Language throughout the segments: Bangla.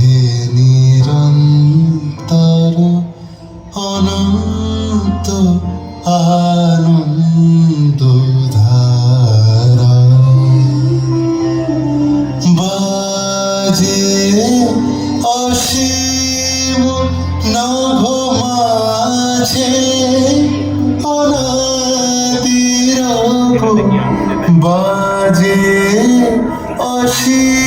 বহে নিরন্তর অনন্ত আনন্দ ধারা। বাজে অসীম নভ মাঝে অনাদির বাজে অসীম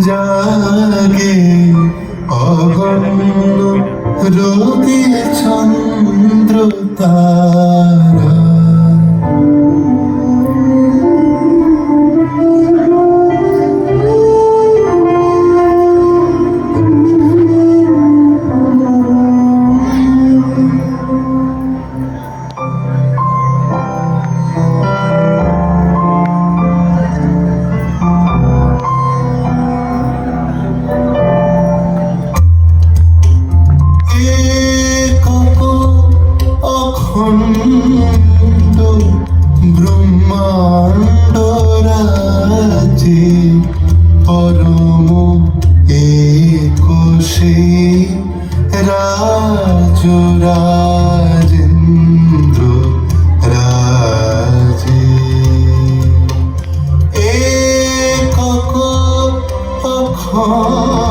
জাগে অগণ্য রবি চন্দ্র রাজে পরম একুশে রাজরাজেন্দ্র রাজে। এক অখণ্ড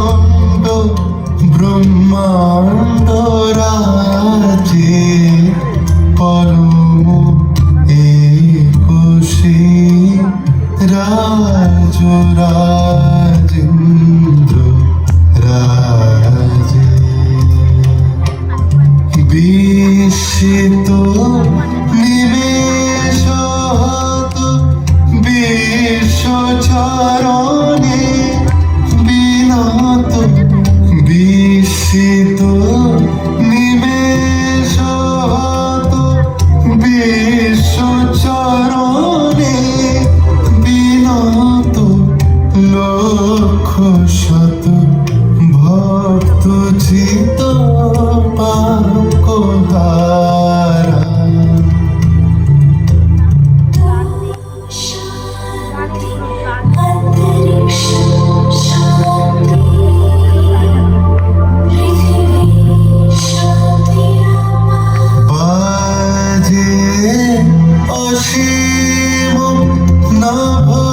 রাজ অসীম না